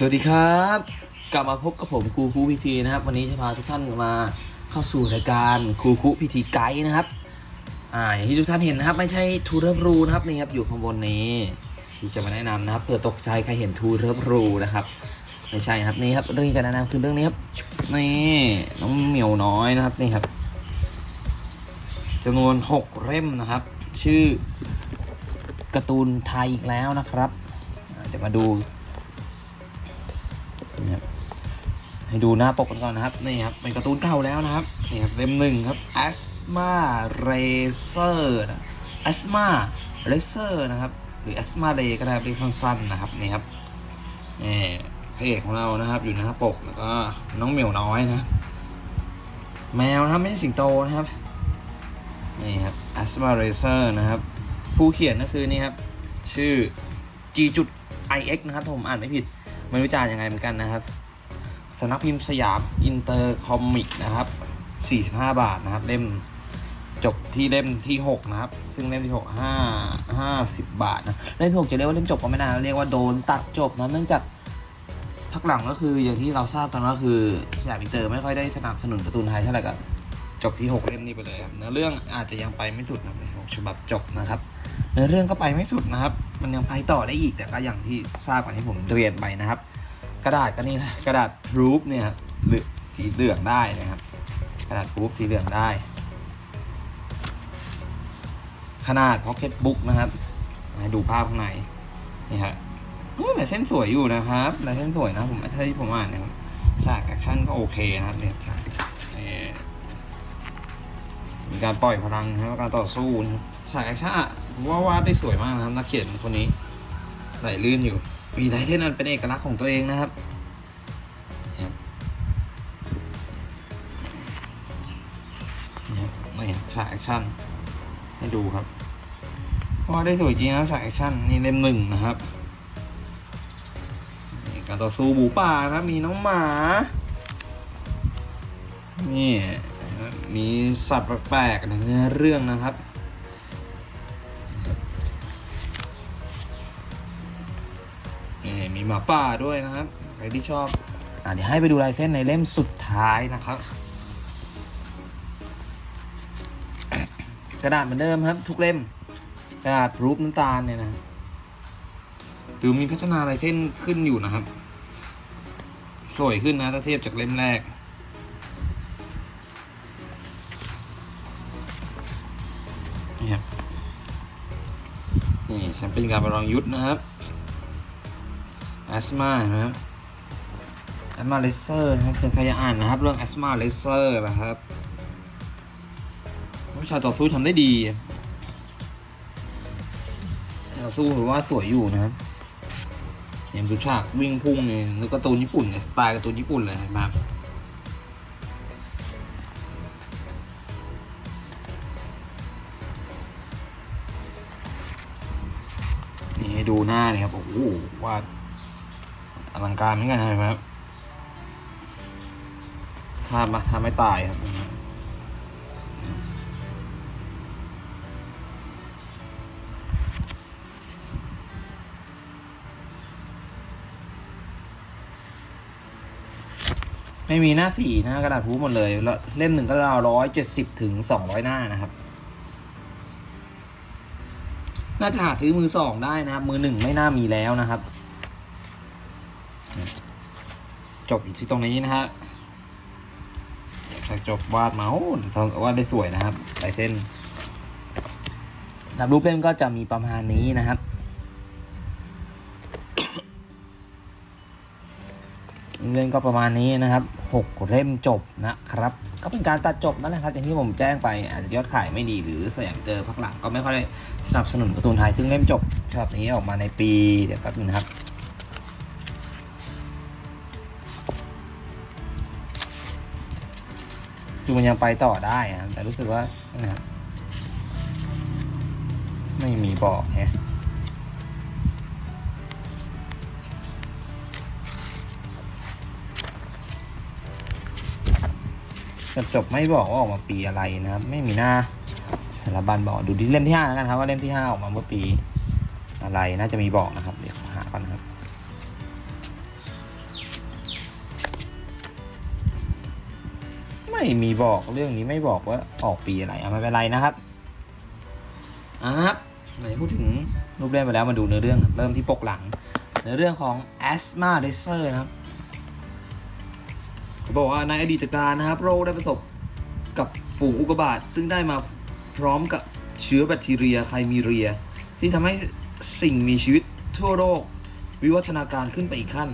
สวัสดีครับ กลับมาพบกับผมครูคูพิธีนะครับ วันนี้จะพาทุกท่านมาเข้าสู่รายการครูคูพิธีไกด์นะครับอ่าอย่างที่ทุกท่านเห็นนะครับ ไม่ใช่ทูเริบรูนะครับนี่ครับอยู่ข้างบนนี้ที่จะมาแนะนำนะครับเผื่อตกใจใครเห็นทูเริบรูนะครับไม่ใช่ครับนี่ครับเรื่องที่จะแนะนำคือเรื่องนี้ครับนี่น้องเหมียวน้อยนะครับนี่ครับจำนวนหกเล่มนะครับ ชื่อการ์ตูนไทยอีกแล้วนะครับเดี๋ยวมาดู นี่ครับให้ดูหน้าปกกันก่อนนะครับนี่ครับเป็นการ์ตูนเก่าแล้วนะครับนี่ครับเล่มหนึ่งครับ asthma Racer asthma Racer นะครับ หรือ asthma Ray ก็ได้เรียกสั้นๆนะครับนี่ครับนี่พระเอกของเรานะครับ อยู่หน้าปกแล้วก็น้องเหมียวน้อยนะ แมวนะครับไม่ใช่สิงโตนะครับนี่ครับ asthma Racer นะครับ ผู้เขียนก็คือนี่ครับ ชื่อ G ix นะครับผมอ่านไม่ผิด ไม่รู้จะอ่านยังไงเหมือนกันนะครับสำนักพิมพ์สยามอินเตอร์คอมิกนะครับ 45 บาทนะครับ เล่มจบที่เล่มที่ 6 นะครับ ซึ่งเล่มที่ 6 5 50 บาทนะเล่มที่6จะเรียกว่าเล่มจบก็ไม่นานเรียกว่าโดนตัดจบนะเนื่องจากพักหลังก็คืออย่างที่เราทราบกันก็คือสยามอินเตอร์ไม่ค่อยได้สนับสนุนการ์ตูนไทยเท่าไหร่ก็ จบที่ 6 เล่มนี้ไปเลยครับเนื้อเรื่องอาจจะยังไปไม่สุดนะครับในหกฉบับจบนะครับเนื้อเรื่องก็ไปไม่สุดนะครับ มันยังไปต่อได้อีกแต่ก็อย่างที่ทราบกันที่ผมเรียนไปนะครับ กระดาษก็นี่นะกระดาษพรูฟเนี่ยหรือสีเหลืองได้นะครับ กระดาษพรูฟสีเหลืองได้ ขนาดพ็อกเก็ตบุ๊กนะครับให้ดูภาพข้างในนี่ฮะเออลายเส้นสวยอยู่นะครับลายเส้นสวยนะผมถ้าที่ผมอ่านเนี่ยฉากแอคชั่นก็โอเคนะครับเนี่ยฉากเอ่อ มีการปล่อยพลังนะครับการต่อสู้ฉากแอคชั่นผมว่าวาดได้สวยมากนะครับนักเขียนคนนี้ไหลลื่นอยู่ มีลายเส้นอันเป็นเอกลักษณ์ของตัวเองนะครับนี่ฉากแอคชั่นให้ดูครับว่าได้สวยจริงนะฉากแอคชั่นนี่เล่มหนึ่งนะครับการต่อสู้หมูป่านะครับมีน้องหมา นี่ มีสัตว์แปลกๆในเนื้อเรื่องนะครับนี่มีหมาป่าด้วยนะครับ ใครที่ชอบอเดี๋ยวให้ไปดูลายเส้นในเล่มสุดท้ายนะครับ กระดาษเหมือนเดิมครับ ทุกเล่ม กระดาษรูปน้ำตาลเนี่ยนะถือมีพัฒนาลายเส้นขึ้นอยู่นะครับ สวยขึ้นนะถ้าเทียบจากเล่มแรก เปี้ยนการประลองยุทธนะครับแอสมานะครับแอสมาเลเซอร์นะครับใครจะอ่านนะครับเรื่องแอสมาเลเซอร์นะครับวิชาต่อสู้ทำได้ดีต่อสู้ถือว่าสวยอยู่นะครับอย่างดูฉากวิ่งพุ่งเนี่ยนึกการ์ตูนญี่ปุ่นเนี่ยสไตล์การ์ตูนญี่ปุ่นเลยนะครับ นี่ให้ดูหน้าเลยครับ โอ้โหวาดอลังการเหมือนกันนะครับทำมาทำไม่ตายครับไม่มีหน้าสี่นะกระดาษพูหมดเลยแล้วเล่มหนึ่งก็ราวร้อยเจ็ดสิบถึงสองร้อยหน้านะครับ น่าจะหาซื้อมือสองได้นะครับ มือหนึ่งไม่น่ามีแล้วนะครับ จบอยู่ที่ตรงนี้นะฮะจบวาดมาโอ้วาดได้สวยนะครับลายเส้นรูปเล่มก็จะมีประมาณนี้นะครับ เล่นก็ประมาณนี้นะครับหกเล่มจบนะครับ ก็เป็นการตัดจบนั่นแหละครับอย่างที่ผมแจ้งไปอาจจะยอดขายไม่ดีหรือสยามเจอพักหลังก็ไม่ค่อยได้สนับสนุนการ์ตูนไทยซึ่งเล่มจบฉบับนี้ออกมาในปีเดี๋ยวแป๊บนึงนะครับคือมันยังไปต่อได้อะแต่รู้สึกว่านะไม่มีบอกแฮ กรจบไม่บอกว่าออกมาปีอะไรนะครับ ไม่มีหน้าสารบัญบอกดูที่เล่มที่ห้าแล้วกันครับ ว่าเล่มที่ห้าออกมาเมื่อปีอะไรน่าจะมีบอกนะครับ เดี๋ยวหากันครับไม่มีบอกเรื่องนี้ไม่บอกว่าออกปีอะไรเอาไม่เป็นไรนะครับอะครับไหนพูดถึงรูปเล่มไปแล้วมาดูเนื้อเรื่อง เริ่มที่ปกหลัง เนื้อเรื่องของ Asthma Racer นะครับ บอกว่าในอดีตการนะครับโรคได้ประสบกับฝูงอุกกาบาตซึ่งได้มาพร้อมกับเชื้อแบคทีเรียไคมีเรีย ที่ทำให้สิ่งมีชีวิตทั่วโลกวิวัฒนาการขึ้นไปอีกขั้น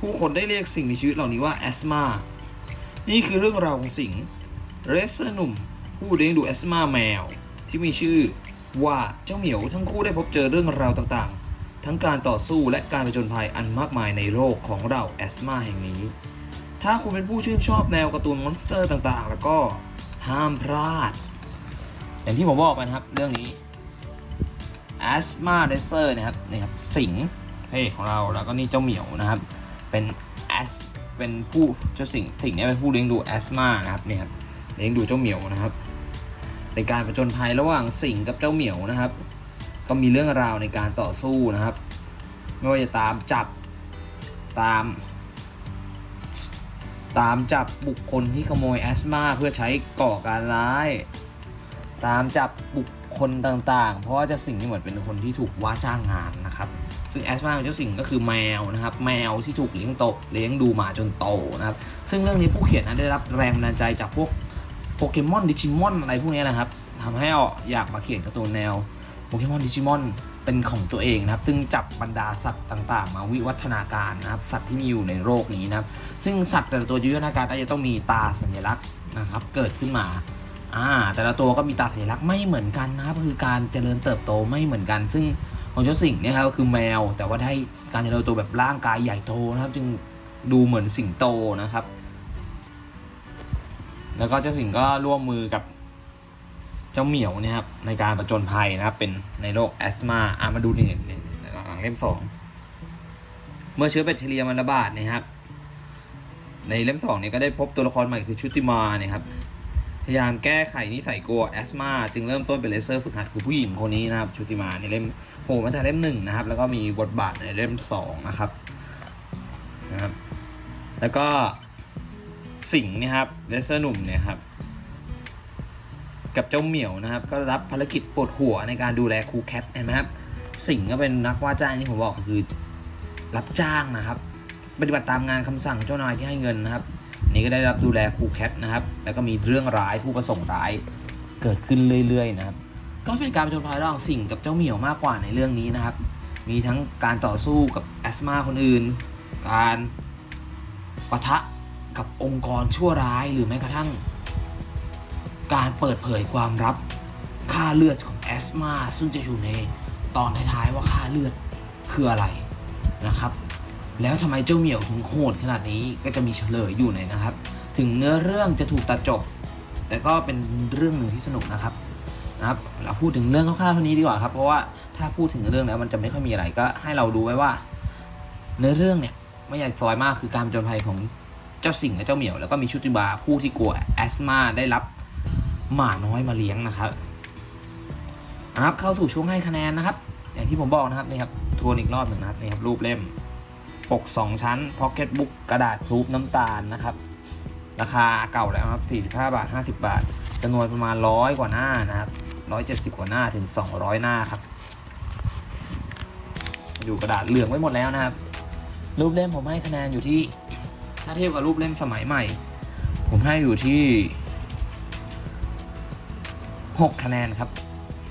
ผู้คนได้เรียกสิ่งมีชีวิตเหล่านี้ว่าแอสมานี่คือเรื่องราวของสิงเรสเร์หนุ่ม ผู้เลี้ยงดูแอสมาแมว ที่มีชื่อว่าเจ้าเหมียวทั้งคู่ได้พบเจอเรื่องราวต่างๆ ทั้งการต่อสู้และการผจญภัยอันมากมายในโลกของเราแอสมาแห่งนี้ ถ้าคุณเป็นผู้ชื่นชอบแนวการ์ตูนมอนสเตอร์ต่างๆ แล้วก็ห้ามพลาด อย่างที่ผมบอกไปนะครับ เรื่องนี้ Asma Racer นะครับนี่ครับ สิงห์เฮ้ของเราแล้วก็นี่เจ้าเหมียวนะครับ เป็นแอสเป็นผู้เจ้าสิงสิงห์เนี่ยเป็นผู้เลี้ยงดูแอสมานะครับเนี่ยครับเลี้ยงดูเจ้าเหมียวนะครับเป็นการประจนภัยระหว่างสิงห์กับเจ้าเหมียวนะครับ ก็มีเรื่องราวในการต่อสู้นะครับ ไม่ว่าจะตามจับตาม ตามจับบุคคลที่ขโมยแอสมาเพื่อใช้ก่อการร้าย ตามจับบุคคลต่างๆ เพราะว่าเจ้าสิงห์นี่เหมือนเป็นคนที่ถูกว่าจ้างงานนะครับ ซึ่งแอสมาเป็นเจ้าสิงห์ก็คือแมวนะครับ แมวที่ถูกเลี้ยงโตเลี้ยงดูมาจนโตนะครับ ซึ่งเรื่องนี้ผู้เขียนนะได้รับแรงบันดาลใจจากพวกโปเกมอนดิจิมอนอะไรพวกนี้นะครับทำให้อออยากมาเขียนการ์ตูนแนวโปเกมอนดิจิมอน เป็นของตัวเองนะครับ ซึ่งจับบรรดาสัตว์ต่าง ๆ มาวิวัฒนาการนะครับ สัตว์ที่มีอยู่ในโลกนี้นะครับ ซึ่งสัตว์แต่ละตัววิวัฒนาการก็จะต้องมีตาสัญลักษณ์นะครับ เกิดขึ้นมาอ่าแต่ละตัวก็มีตาสัญลักษณ์ไม่เหมือนกันนะครับ คือการเจริญเติบโตไม่เหมือนกัน ซึ่งของเจ้าสิงห์เนี่ยครับก็คือแมว แต่ว่าได้การเจริญเติบโตแบบร่างกายใหญ่โตนะครับ จึงดูเหมือนสิงโตนะครับ แล้วก็เจ้าสิงห์ก็ร่วมมือกับ เจ้าเหมียวเนะครับในการประจนภัยนะครับ เป็นในโรคแอสมาอ่ามาดูนี่นี่นี่หลังเล่มสองเมื่อเชื้อแบคทีเรียมันระบาดนะครับ ในเล่มสองเนี่ยก็ได้พบตัวละครใหม่คือชุติมาเนี่ยครับพยายามแก้ไขนิสัยกลัวแอสมาจึงเริ่มต้นเป็นเลเซอร์ฝึกหัดคือผู้หญิงคนนี้นะครับชุติมาในเล่มโผล่มาแต่เล่มหนึ่งนะครับ แล้วก็มีบทบาทในเล่มสองนะครับนะครับ แล้วก็สิงห์นะครับเลเซอร์หนุ่มเนี่ยครับ กับเจ้าเหมียวนะครับ ก็รับภารกิจปวดหัวในการดูแลครูแคทเห็นไหมครับ สิงห์ก็เป็นนักว่าจ้างที่ผมบอกคือรับจ้างนะครับ ปฏิบัติตามงานคำสั่งเจ้านายที่ให้เงินนะครับ นี่ก็ได้รับดูแลครูแคทนะครับ แล้วก็มีเรื่องร้ายผู้ประสงค์ร้ายเกิดขึ้นเรื่อยๆนะครับ ก็เป็นการประจนภัยระหว่างสิงกับเจ้าเหมียวมากกว่าในเรื่องนี้นะครับ มีทั้งการต่อสู้กับแอสมาคนอื่น การปะทะกับองค์กรชั่วร้ายหรือแม้กระทั่ง การเปิดเผยความลับค่าเลือดของแอสมาซึ่งจะอยู่ในตอนท้ายๆว่าค่าเลือดคืออะไรนะครับ แล้วทำไมเจ้าเหมียวถึงโหดขนาดนี้ก็จะมีเฉลยอยู่ในนะครับ ถึงเนื้อเรื่องจะถูกตัดจบ แต่ก็เป็นเรื่องหนึ่งที่สนุกนะครับนะครับเราพูดถึงเรื่องคร่าวๆเท่านี้ดีกว่าครับ เพราะว่าถ้าพูดถึงเรื่องแล้วมันจะไม่ค่อยมีอะไรก็ให้เราดูไว้ว่า เนื้อเรื่องเนี่ยไม่อยากซอยมากคือการจญภัยของเจ้าสิงและเจ้าเหมียวแล้วก็มีชุติบาผู้ที่กลัวแอสมาได้รับ หมาน้อยมาเลี้ยงนะครับนะครับเข้าสู่ช่วงให้คะแนนนะครับ อย่างที่ผมบอกนะครับนี่ครับทวนอีกรอบหนึ่งนะครับนี่ครับรูปเล่ม ปก 2 ชั้นพ็อกเก็ตบุ๊กกระดาษพรูฟน้ำตาลนะครับ ราคาเก่าแล้วครับ45 บาท 50 บาทจำนวนประมาณ 100 กว่าหน้านะครับ 170 กว่าหน้าถึง 200 หน้าครับ อยู่กระดาษเหลืองไว้หมดแล้วนะครับ รูปเล่มผมให้คะแนนอยู่ที่ถ้าเทียบกับรูปเล่มสมัยใหม่ ผมให้อยู่ที่ 6คะแนนครับ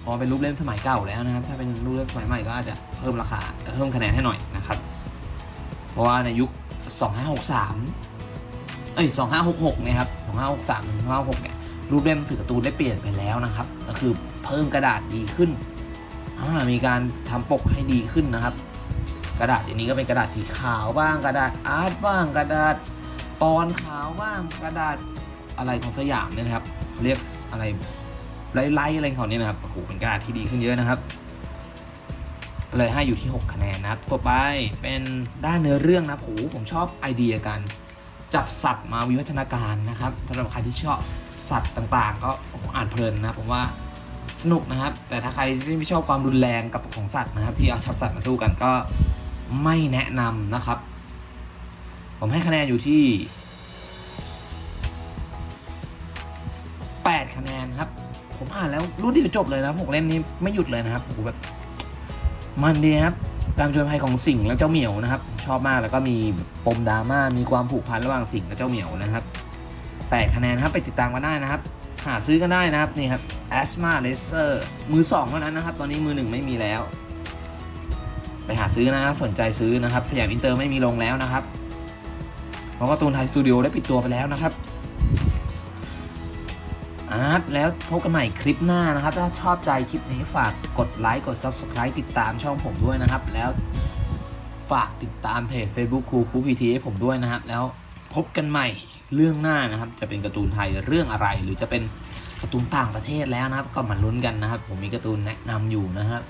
พอเป็นรูปเล่มสมัยเก่าแล้วนะครับ ถ้าเป็นรูปเล่มสมัยใหม่ก็อาจจะเพิ่มราคาเพิ่มคะแนนให้หน่อยนะครับ เพราะว่าในยุค 2563 เอ้ย 2566นี่ยครับ 2563ถึง2566เนี่ยรูปเล่มสื่อการ์ตูนได้เปลี่ยนไปแล้วนะครับ ก็คือเพิ่มกระดาษดีขึ้นอ่ามีการทำปกให้ดีขึ้นนะครับ กระดาษอย่างนี้ก็เป็นกระดาษสีขาวบ้าง กระดาษอาร์ตบ้าง กระดาษปอนขาวบ้าง กระดาษอะไรของสยามเนี่ยนะครับ เรียกอะไร ไล่ๆอะไรเขาเนี่ยนะครับโอ้โหเป็นกาษที่ดีขึ้นเยอะนะครับ เลยให้อยู่ที่ 6 คะแนนนะครับต่อไปเป็นด้านเนื้อเรื่องนะโอ้โหผมชอบไอเดียการจับสัตว์มาวิวัฒนาการนะครับสำหรับใครที่ชอบสัตว์ต่างๆ ก็โอ้โหอ่านเพลินนะผมว่าสนุกนะครับ แต่ถ้าใครที่ไม่ชอบความรุนแรงกับของสัตว์นะครับ ที่เอาชับสัตว์มาสู้กันก็ไม่แนะนำนะครับ ผมให้คะแนนอยู่ที่ ผมอ่านแล้วรู้ดีจบเลยนะหกเล่มนี้ไม่หยุดเลยนะครับโอ้โหแบบมันดีครับการจญภัยของสิงห์และเจ้าเหมียวนะครับ ชอบมากแล้วก็มีปมดราม่ามีความผูกพันระหว่างสิงห์กับเจ้าเหมียวนะครับแปดคะแนนครับไปติดตามกันได้นะครับ หาซื้อกันได้นะครับนี่ครับ Asma Laser มือสองเท่านั้นนะครับ ตอนนี้มือหนึ่งไม่มีแล้ว ไปหาซื้อนะครับสนใจซื้อนะครับสยามอินเตอร์ไม่มีลงแล้วนะครับเพราะว่าตูนไทยสตูดิโอได้ปิดตัวไปแล้วนะครับ นะครับแล้วพบกันใหม่คลิปหน้านะครับ ถ้าชอบใจคลิปนี้ฝากกดไลค์กด Subscribe ติดตามช่องผมด้วยนะครับ แล้วฝากติดตามเพจ Facebook ครูครูพีทีให้ผมด้วยนะครับ แล้วพบกันใหม่เรื่องหน้านะครับ จะเป็นการ์ตูนไทยเรื่องอะไร หรือจะเป็นการ์ตูนต่างประเทศแล้วนะครับ ก็มาลุ้นกันนะครับ ผมมีการ์ตูนแนะนำอยู่นะครับ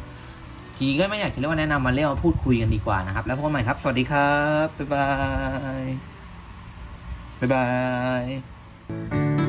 ทีก็ไม่อยากจะเรียกว่าแนะนำมาเรียกว่าพูดคุยกันดีกว่านะครับ แล้วพบกันใหม่ครับ สวัสดีครับบ๊ายบายบ๊ายบาย